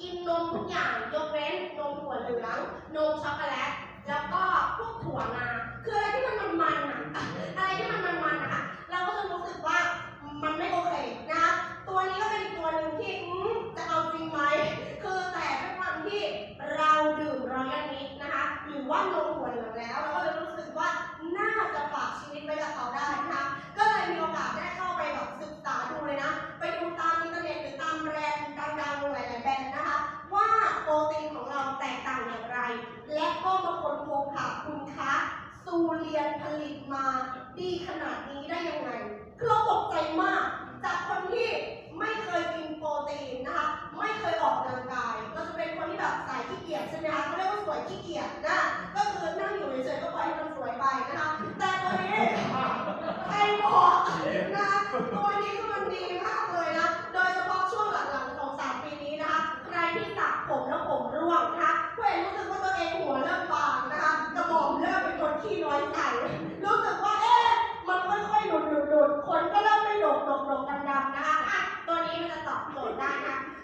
กินนมทุกอย่างยกเว้นนมถั่วเหลืองนมช็อกโกแลตแล้วก็พวกถั่วงาคืออะไรที่มันมันๆอะอะไรที่มันมันๆนะะเราก็จะรู้สึกว่ามันไม่โอเคนะตัวนี้ก็เป็นตัวหนึ่งที่อืมจะเอาจริงไหมคือแต่ด้วยความที่เราดื่มรอยัลมิกนะคะหรือว่านมถั่วเหลืองแล้วเราก็เลยรู้สึกว่าน่าจะฝากชีวิตไว้กับเขาได้นะคะก็เลยมีโอกาสได้เข้าไปแบบศึกษาดูเลยนะ ไปดูตาม ก็มาค้นพบค่ะคุณคะซูเรียนผลิตมาดีขนาดนี้ได้ยังไงคือเราตกใจมาก จากคนที่ไม่เคยกินโปรตีนนะคะ ไม่เคยออกกำลังกาย ก็จะเป็นคนที่แบบสายขี้เกียจใช่ไหมคะเขาเรียกว่าสวยขี้เกียจนะ ก็คือนั่งอยู่เฉยๆก็ปล่อยให้มันสวยไปนะคะ แต่ตอนนี้ 走啦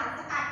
เป็นสารสกัด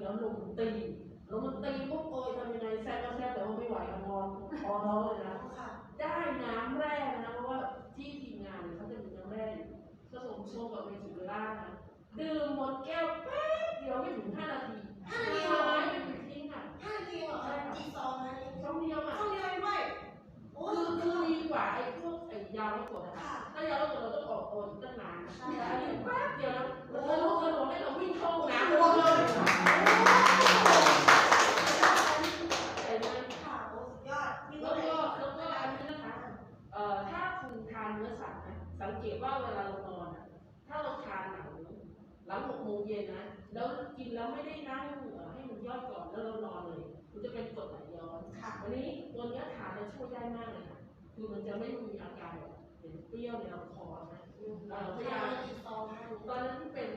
แล้วลงตีแล้วมันตีปุ๊บเอยทำยังไงแซ่บก็แซ่บแต่ว่าไม่ไหวอะงอนออน้องเลยนะได้น้ำแร่นะเพราะว่าที่ทีมงานเขาจะมีน้ำแร่ผสมโชวงกับเมจิเบล่านะดื่มหมดแก้วแป๊บเดียวไม่ถึงห้านาทีห้านาทีเหรอห้านาทีเหรอจีซองนะซองเดียวอะซองเดียวไม่โอ้คือคือดีกว่าไอ้พวกไอ้ยาลดกรดนะคถ้ายาลดกรดเราต้องออกกรดตั้งนานแป๊บเดียวนะโอ้โหกระโดดให้เราวิ่งเข้าน้ำเลย หลังหกโมงเย็นนะ แล้วกินแล้วไม่ได้น้ำหัวให้มันย่อยก่อนแล้วเรานอนเลย มันจะเป็นกรดไหลย้อนค่ะวันนี้ตัวเนี้ยขาจะช่วยได้มากเลยค่ะคือมันจะไม่มีอาการแบบเปรี้ยวในลำคอนะพยายามตอนนั้นเป็น